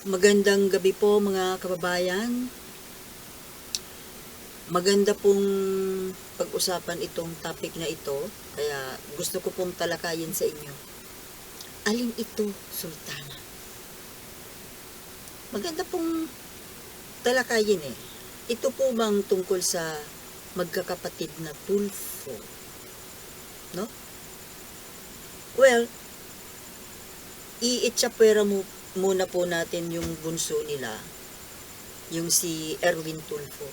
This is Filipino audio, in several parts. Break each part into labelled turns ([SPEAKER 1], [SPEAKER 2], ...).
[SPEAKER 1] Magandang gabi po mga kababayan. Maganda pong pag-usapan itong topic na ito, kaya gusto ko pong talakayin sa inyo. Alin ito, Sultana? Maganda pong talakayin eh. Ito po bang tungkol sa magkakapatid na Tulfo? No? Well, iitsapwera mo muna po natin yung bunso nila, yung si Erwin Tulfo.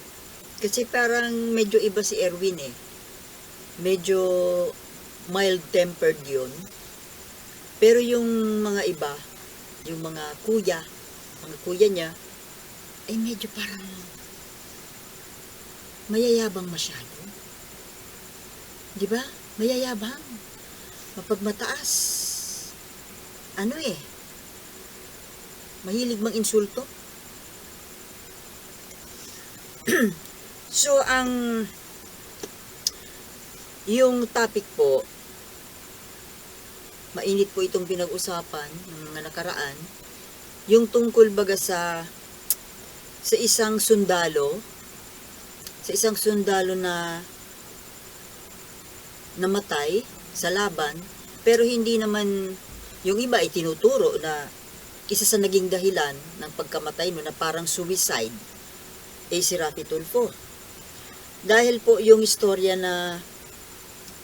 [SPEAKER 1] Kasi parang medyo iba si Erwin eh. Medyo mild-tempered yun. Pero yung mga iba, yung mga kuya, mga kuya niya, ay medyo parang mayayabang masyado. Di ba? Mayayabang. Mapagmataas. Ano eh? Mahilig mang insulto. so, ang yung topic po, mainit po itong pinag-usapan ng mga nakaraan, yung tungkol baga sa sa isang sundalo, sa isang sundalo na namatay sa laban, pero hindi naman yung iba ay tinuturo na isa sa naging dahilan ng pagkamatay mo na parang suicide ay si Rafi Tulfo. Dahil po yung istorya na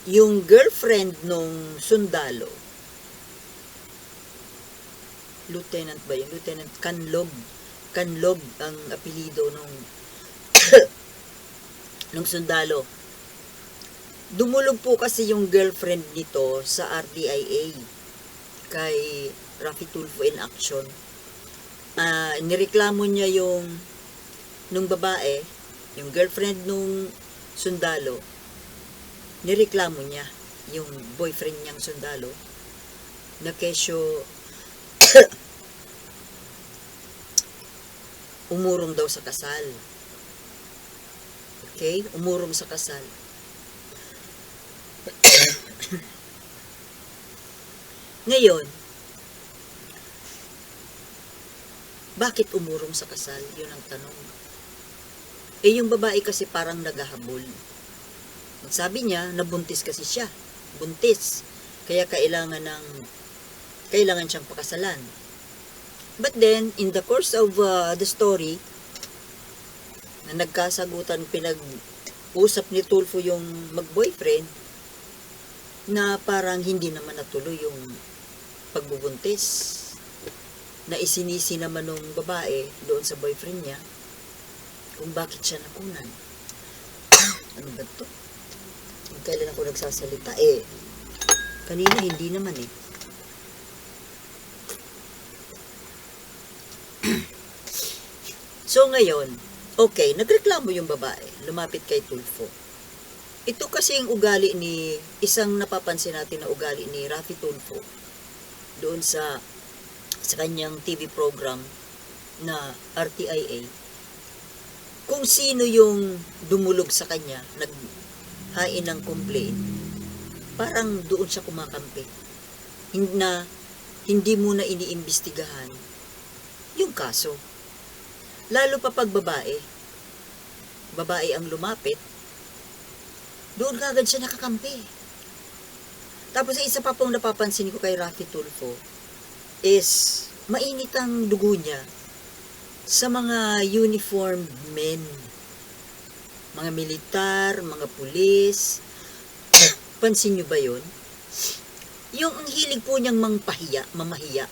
[SPEAKER 1] yung girlfriend nung sundalo, Lieutenant ba yun? Lieutenant Canlog. Canlog ang apelido nung nung sundalo. Dumulog po kasi yung girlfriend nito sa RTIA kay Rafi Tulfo in action. Ah, nireklamo niya yung nung babae, yung girlfriend nung sundalo. Nireklamo niya yung boyfriend niyang sundalo na kesyo umurong daw sa kasal. Okay? Umurong sa kasal. Ngayon, bakit umurong sa kasal? Yun ang tanong. Eh, yung babae kasi parang naghahabol. Sabi niya, nabuntis kasi siya. Buntis. Kaya kailangan ng kailangan siyang pakasalan. But then, in the course of uh, the story, na nagkasagutan, pinag-usap ni Tulfo yung mag-boyfriend, na parang hindi naman natuloy yung pagbubuntis. Na isinisi naman ng babae doon sa boyfriend niya kung bakit siya nakunan. ano ba to? Kailan ako nagsasalita, eh, kanina hindi naman eh. So ngayon, okay, nagreklamo yung babae, lumapit kay Tulfo. Ito kasi yung ugali ni, isang napapansin natin na ugali ni Rafi Tulfo doon sa sa kanyang TV program na RTIA. Kung sino yung dumulog sa kanya, naghain ng complaint, parang doon siya kumakampi. Hin- Na hindi muna iniimbestigahan yung kaso. Lalo pa pag babae. Babae ang lumapit, doon kagad siya nakakampi. Tapos isa pa pong napapansin ko kay Rafi Tulfo is mainit ang dugo niya sa mga uniformed men. Mga militar, mga pulis. Pansin niyo ba yun? Yung ang hilig po niyang mangpahiya, mamahiya.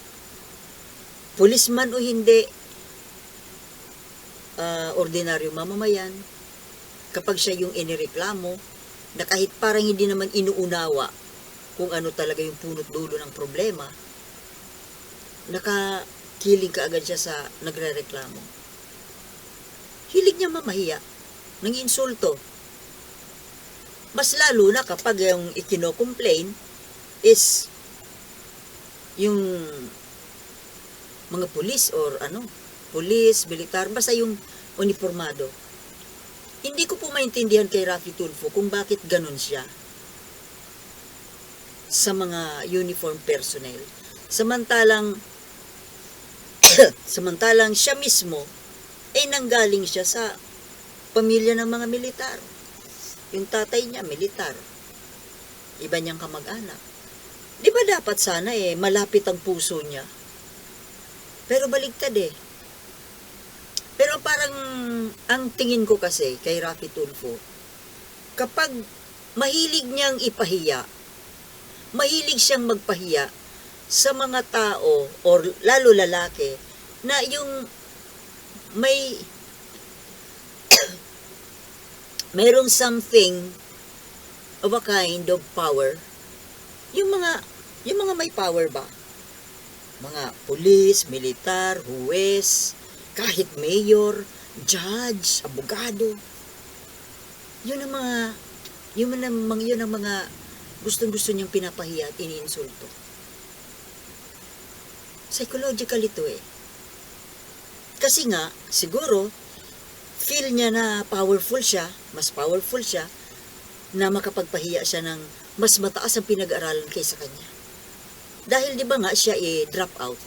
[SPEAKER 1] Pulisman o hindi, ah, ordinaryo mamamayan, kapag siya yung inireklamo, na kahit parang hindi naman inuunawa kung ano talaga yung punot dulo ng problema, nakakilig ka agad siya sa nagre-reklamo. Hilig niya mamahiya, nang insulto. Mas lalo na kapag yung ikino-complain is yung mga pulis or ano, pulis, militar, basta yung uniformado. Hindi ko po maintindihan kay Rafi Tulfo kung bakit ganun siya sa mga uniform personnel. Samantalang Samantalang siya mismo ay nanggaling siya sa pamilya ng mga militar. Yung tatay niya, militar. Iba niyang kamag-anak. Di ba dapat sana eh, malapit ang puso niya? Pero baligtad eh. Pero parang, ang tingin ko kasi kay Rafi Tulfo, kapag mahilig niyang ipahiya, mahilig siyang magpahiya sa mga tao, or lalo lalaki, na yung may merong something of a kind of power. Yung mga yung mga may power ba? Mga pulis, militar, huwes, kahit mayor, judge, abogado. Yun ang mga yun ang mga yun ang mga gustong-gusto niyang pinapahiya at iniinsulto. Psychological ito eh. Kasi nga, siguro, feel niya na powerful siya, mas powerful siya, na makapagpahiya siya ng mas mataas ang pinag-aralan kaysa kanya. Dahil di ba nga siya eh, drop out.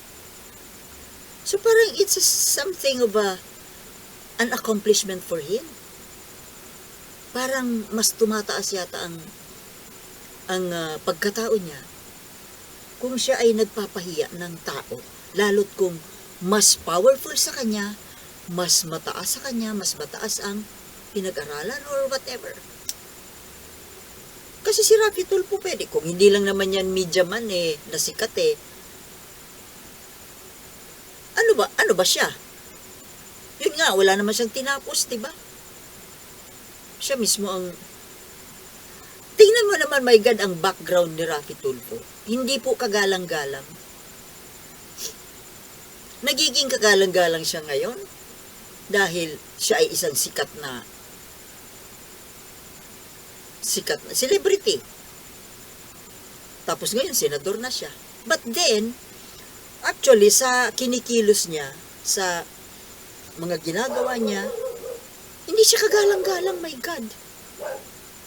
[SPEAKER 1] So parang it's something of a, an accomplishment for him. Parang mas tumataas yata ang ang ah, pagkatao niya kung siya ay nagpapahiya ng tao, lalo't kung mas powerful sa kanya, mas mataas sa kanya, mas mataas ang pinag-aralan or whatever. Kasi si Rafi Tulfo pwede, kung hindi lang naman yan media man eh, nasikat eh. Ano ba, ano ba siya? Yun nga, wala naman siyang tinapos, di ba? Siya mismo ang Tingnan mo naman, my God, ang background ni Rafi Tulfo. Hindi po kagalang-galang. Nagiging kagalang-galang siya ngayon dahil siya ay isang sikat na sikat na celebrity. Tapos ngayon, senador na siya. But then, actually, sa kinikilos niya, sa mga ginagawa niya, hindi siya kagalang-galang, my God.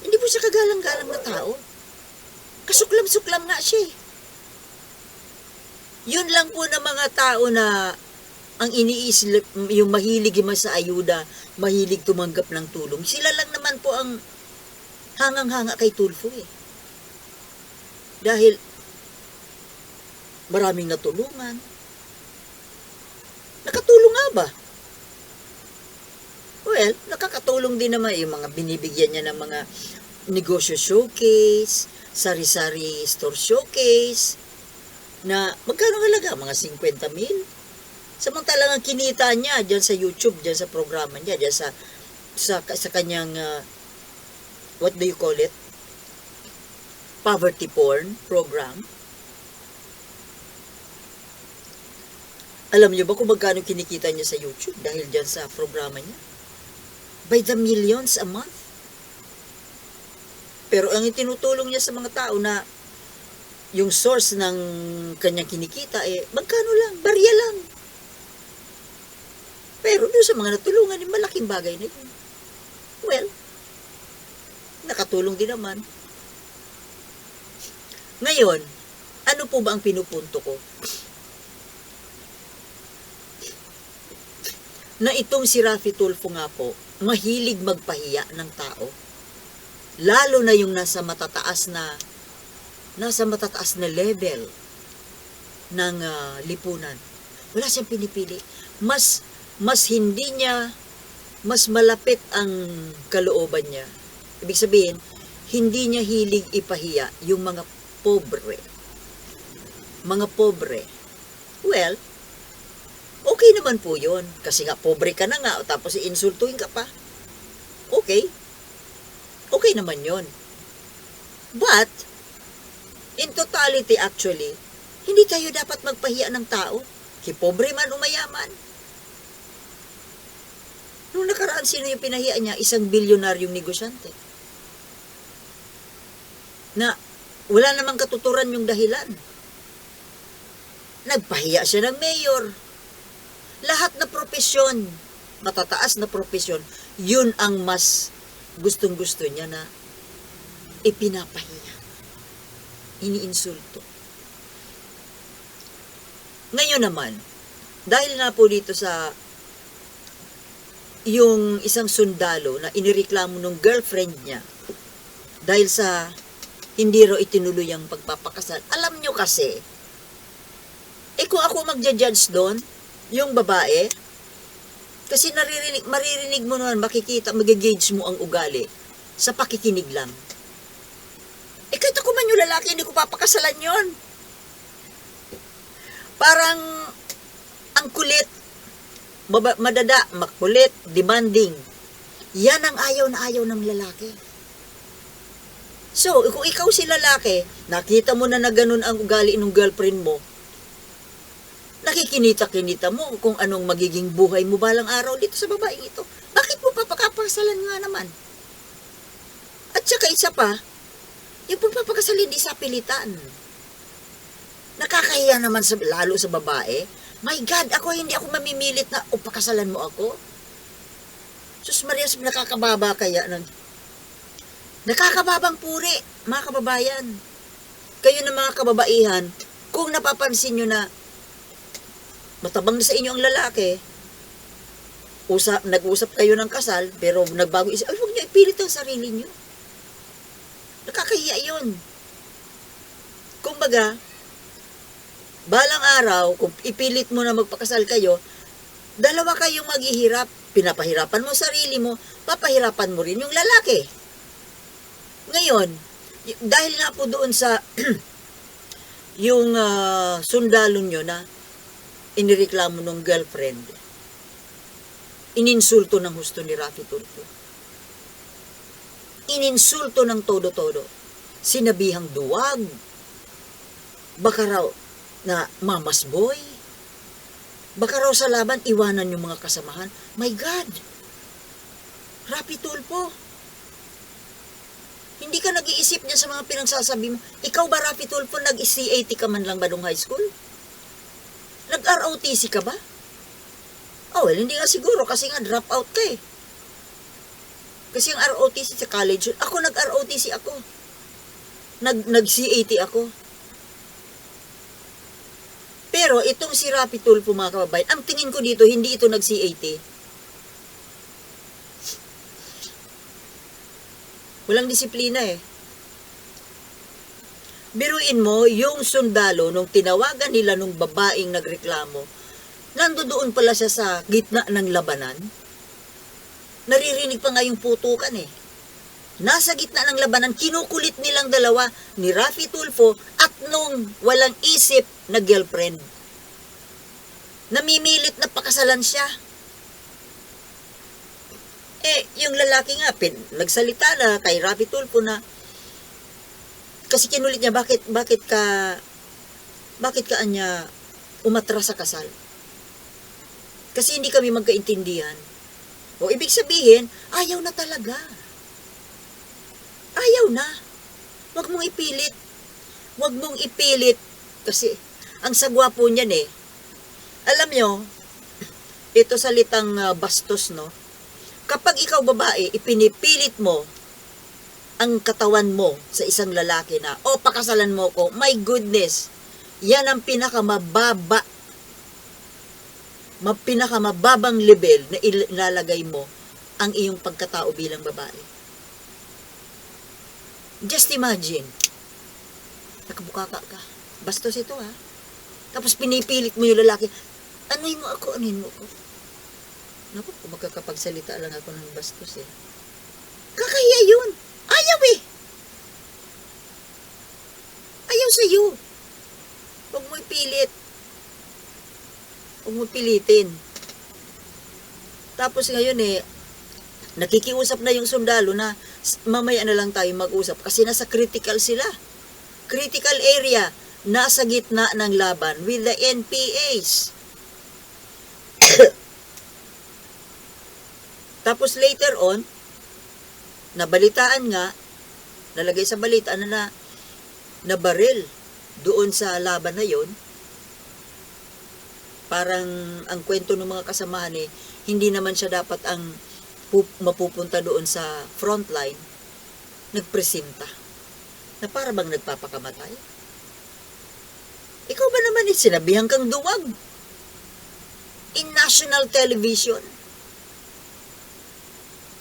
[SPEAKER 1] Hindi po siya kagalang-galang na tao. Kasuklam-suklam nga siya eh. Yun lang po na mga tao na ang iniisip, yung mahilig yung sa ayuda, mahilig tumanggap ng tulong. Sila lang naman po ang hangang-hanga kay Tulfo eh. Dahil maraming natulungan. Nakatulong nga ba? Well, nakakatulong din naman yung mga binibigyan niya ng mga negosyo showcase, sari-sari store showcase, na magkano halaga? Mga 50 mil? Samantalang ang kinita niya dyan sa YouTube, dyan sa programa niya, dyan sa, sa, sa kanyang, uh, what do you call it? Poverty porn program. Alam niyo ba kung magkano kinikita niya sa YouTube dahil dyan sa programa niya? By the millions a month. Pero ang itinutulong niya sa mga tao na yung source ng kanyang kinikita eh, magkano lang, barya lang. Pero doon sa mga natulungan, eh, malaking bagay na yun. Well, nakatulong din naman. Ngayon, ano po ba ang pinupunto ko? Na itong si Rafi Tulfo nga po, mahilig magpahiya ng tao. Lalo na yung nasa matataas na nasa matataas na level ng ah, lipunan. Wala siyang pinipili. Mas mas hindi niya mas malapit ang kalooban niya. Ibig sabihin, hindi niya hilig ipahiya yung mga pobre. Mga pobre. Well, okay naman po yun. Kasi nga, pobre ka na nga, tapos iinsultuhin ka pa. Okay. Okay naman yun. But, in totality actually, hindi tayo dapat magpahiya ng tao. Kipobre man o mayaman. Nung nakaraan, sino yung pinahiya niya? Isang bilyonaryong negosyante. Na wala namang katuturan yung dahilan. Nagpahiya siya ng mayor. Lahat na propesyon, matataas na propesyon, yun ang mas gustong-gusto niya na ipinapahiya. Iniinsulto. Ngayon naman, Dahil na po dito sa yung isang sundalo na inireklamo ng girlfriend niya dahil sa hindi raw itinuloy ang pagpapakasal. Alam nyo kasi, eh kung ako magja-judge doon, yung babae, kasi naririnig, maririnig mo naman, makikita, magigage mo ang ugali sa pakikinig lang. Eh kahit ako man yung lalaki, hindi ko papakasalan yon. Parang ang kulit, maba- madada, makulit, demanding. Yan ang ayaw na ayaw ng lalaki. So, kung ikaw si lalaki, nakita mo na na ganun ang ugali ng girlfriend mo, nakikinita-kinita mo kung anong magiging buhay mo balang araw dito sa babaeng ito. Bakit mo papakapasalan nga naman? At saka isa pa, yung pagpapakasal hindi sa pilitan. Nakakahiya naman sa, lalo sa babae. My God, ako hindi ako mamimilit na, o pakasalan mo ako. Sus Maria, nakakababa kaya ng... Nakakababang puri, mga kababayan. Kayo na mga kababaihan, kung napapansin nyo na matabang na sa inyo ang lalaki, usap, nag-usap kayo ng kasal, pero nagbago isip, ay, huwag nyo ipilit ang sarili nyo. Nakakahiya yun. Kumbaga, balang araw, kung ipilit mo na magpakasal kayo, dalawa kayong maghihirap. Pinapahirapan mo sarili mo, papahirapan mo rin yung lalaki. Ngayon, dahil nga po doon sa yung ah, sundalo nyo na inireklamo ng girlfriend, ininsulto ng husto ni Rafi Tulfo. Ininsulto ng todo-todo. Sinabihang duwag. Baka raw na mamas boy. Baka raw sa laban iwanan yung mga kasamahan. My God! Rapi Tulfo. Hindi ka nag-iisip niya sa mga pinagsasabi mo. Ikaw ba, Rapi Tulfo, nag-CAT ka man lang ba nung high school? Nag-ROTC ka ba? Oh, well, hindi nga siguro kasi nga drop out ka eh. Kasi ang ROTC sa college, ako nag-ROTC ako. Nag, nag-CAT ako. Pero itong si Rapi Tulfo mga kababayan, ang tingin ko dito, hindi ito nag-CAT. Walang disiplina eh. Biruin mo, yung sundalo, nung tinawagan nila nung babaeng nagreklamo, nandoon pala siya sa gitna ng labanan. Naririnig pa nga yung putukan eh. Nasa gitna ng labanan, kinukulit nilang dalawa ni Rafi Tulfo at nung walang isip na girlfriend. Namimilit na pakasalan siya. Eh, yung lalaki nga, pin, nagsalita na kay Rafi Tulfo na kasi kinulit niya, bakit, bakit ka, bakit ka anya umatras sa kasal? Kasi hindi kami magkaintindihan. O ibig sabihin, ayaw na talaga. Ayaw na. Huwag mong ipilit. Huwag mong ipilit. Kasi, ang sagwa po niyan eh. Alam nyo, ito salitang uh, bastos, no? Kapag ikaw babae, ipinipilit mo ang katawan mo sa isang lalaki na, o pakasalan mo ko, my goodness, yan ang pinakamababa ma pinakamababang level na il- ilalagay mo ang iyong pagkatao bilang babae. Just imagine, nakabukaka ka. Bastos ito ha. Tapos pinipilit mo yung lalaki, anuin mo ako, anuin mo ako. Naku, magkakapagsalita lang ako ng bastos eh. Kakahiya yun. Ayaw eh. Ayaw sa'yo. Huwag mo ipilit. Huwag mo pilitin. Tapos ngayon eh, nakikiusap na yung sundalo na mamaya na lang tayo mag-usap kasi nasa critical sila. Critical area, nasa gitna ng laban with the NPAs. Tapos later on, nabalitaan nga, nalagay sa balita na na, na baril doon sa laban na yon parang ang kwento ng mga kasamahan eh, hindi naman siya dapat ang pup- mapupunta doon sa front line, nagpresinta. Na para bang nagpapakamatay? Ikaw ba naman eh, sinabihan kang duwag? in national television.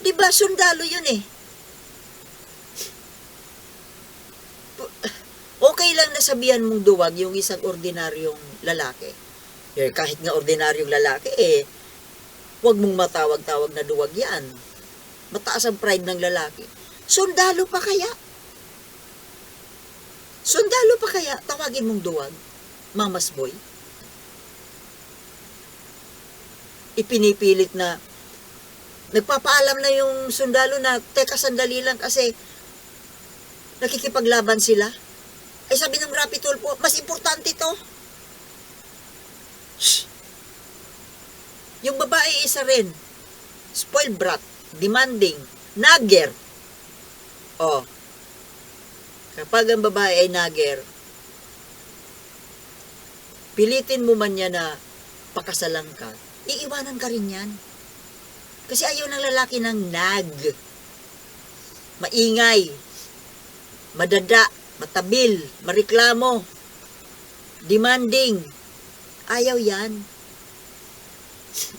[SPEAKER 1] Di ba, sundalo yun eh. Okay lang na sabihan mong duwag yung isang ordinaryong lalaki. Eh, kahit nga ordinaryong lalaki, eh, huwag mong matawag-tawag na duwag yan. Mataas ang pride ng lalaki. Sundalo pa kaya? Sundalo pa kaya? Tawagin mong duwag. Mamas boy. Ipinipilit na nagpapaalam na yung sundalo na teka sandali lang kasi nakikipaglaban sila. Ay sabi ng Rapi Tulfo, mas importante to. Shh. Yung babae isa rin. Spoiled brat. Demanding. Nagger. Oh. Kapag ang babae ay nagger, pilitin mo man niya na pakasalan ka, iiwanan ka rin yan. Kasi ayaw ng lalaki ng nag. Maingay. Madada. Matabil. Mareklamo. Demanding. Ayaw yan.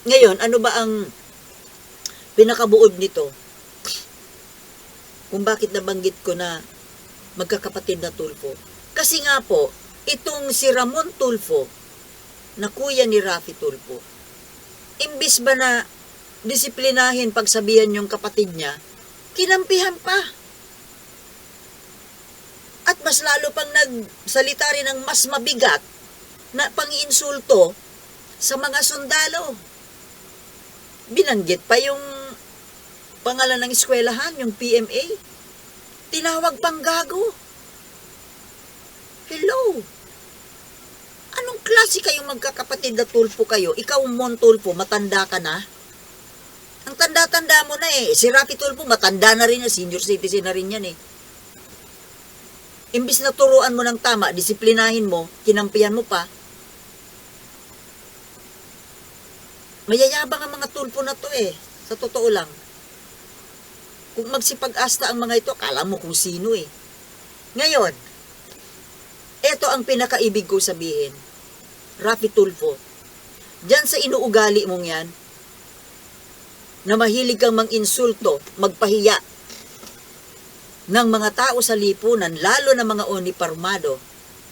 [SPEAKER 1] Ngayon, ano ba ang pinakabuod nito? Kung bakit nabanggit ko na magkakapatid na Tulfo. Kasi nga po, itong si Ramon Tulfo, na kuya ni Rafi Tulfo, imbis ba na disiplinahin pagsabihan yung kapatid niya, kinampihan pa. At mas lalo pang nagsalita rin ng mas mabigat na pangiinsulto sa mga sundalo. Binanggit pa yung pangalan ng eskwelahan, yung PMA. Tinawag pang gago. Hello? Anong klase kayong magkakapatid na tulpo kayo? Ikaw, Mon Tulpo, matanda ka na? Ang tanda-tanda mo na eh. Si Rapi Tulpo, matanda na rin, senior citizen na rin yan eh. Imbis na turuan mo ng tama, disiplinahin mo, kinampihan mo pa, mayayabang ang mga tulpo na to eh. Sa totoo lang. Kung magsipag-asta ang mga ito, kala mo kung sino eh. Ngayon, ito ang pinakaibig ko sabihin. Rafi Tulfo, dyan sa inuugali mong yan, na mahilig kang mang-insulto, magpahiya ng mga tao sa lipunan, lalo na mga uniparmado,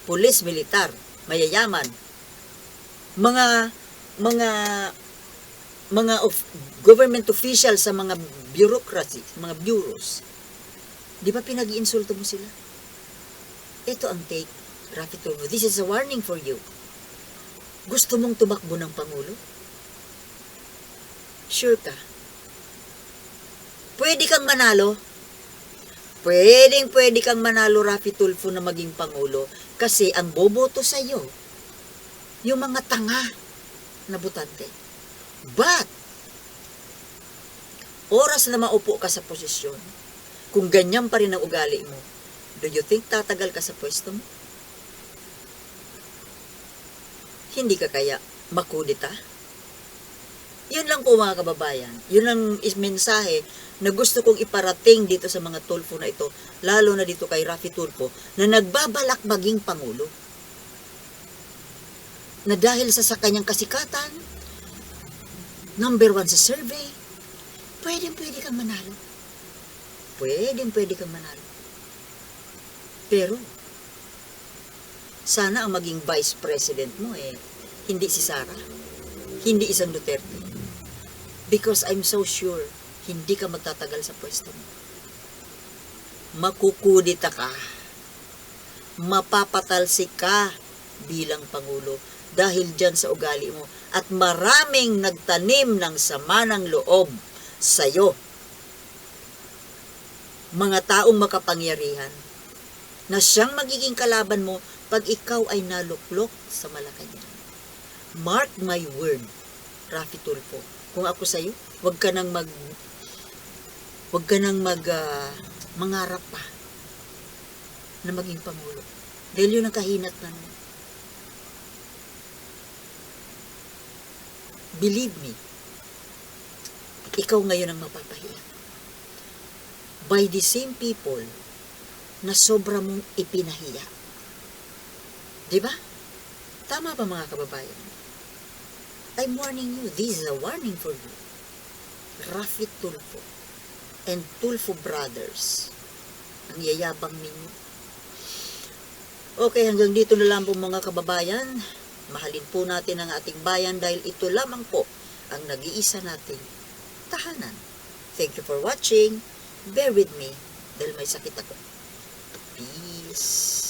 [SPEAKER 1] pulis, militar, mayayaman, mga mga mga of, government officials sa mga bureaucracy, mga bureaus. Di ba pinag-iinsulto mo sila? Ito ang take, Rafi Tulfo. This is a warning for you. Gusto mong tumakbo ng Pangulo? Sure ka? Pwede kang manalo? Pwedeng pwede kang manalo, Rafi Tulfo, na maging Pangulo kasi ang boboto sa iyo, yung mga tanga na butante. But, oras na maupo ka sa posisyon, kung ganyan pa rin ang ugali mo, do you think tatagal ka sa pwesto mo? Hindi ka kaya makudita? Yun lang po mga kababayan. Yun ang mensahe na gusto kong iparating dito sa mga tulfo na ito, lalo na dito kay Rafi Tulfo, na nagbabalak maging Pangulo. Na dahil sa, sa kanyang kasikatan, number one sa survey, pwedeng pwede kang manalo. Pwedeng pwede kang manalo. Pero, sana ang maging vice president mo eh, hindi si Sara, hindi isang Duterte. Because I'm so sure, hindi ka magtatagal sa pwesto mo. Makukudita ka. Mapapatalsik ka bilang Pangulo dahil dyan sa ugali mo at maraming nagtanim ng sama ng loob sa'yo. Mga taong makapangyarihan na siyang magiging kalaban mo pag ikaw ay naluklok sa Malacanang. Mark my word, Rafi Tulfo. Kung ako sa'yo, wag ka nang mag wag ka nang mag ah, mangarap pa na maging pangulo. Dahil yun ang kahinat na Believe me, ikaw ngayon ang mapapahiya. By the same people na sobra mong ipinahiya. Di ba? Tama ba mga kababayan? I'm warning you. This is a warning for you. Rafi Tulfo and Tulfo Brothers. Ang yayabang ninyo. Okay, hanggang dito na lang po mga kababayan. Mahalin po natin ang ating bayan dahil ito lamang po ang nag-iisa nating tahanan. Thank you for watching. Bear with me dahil may sakit ako. Peace.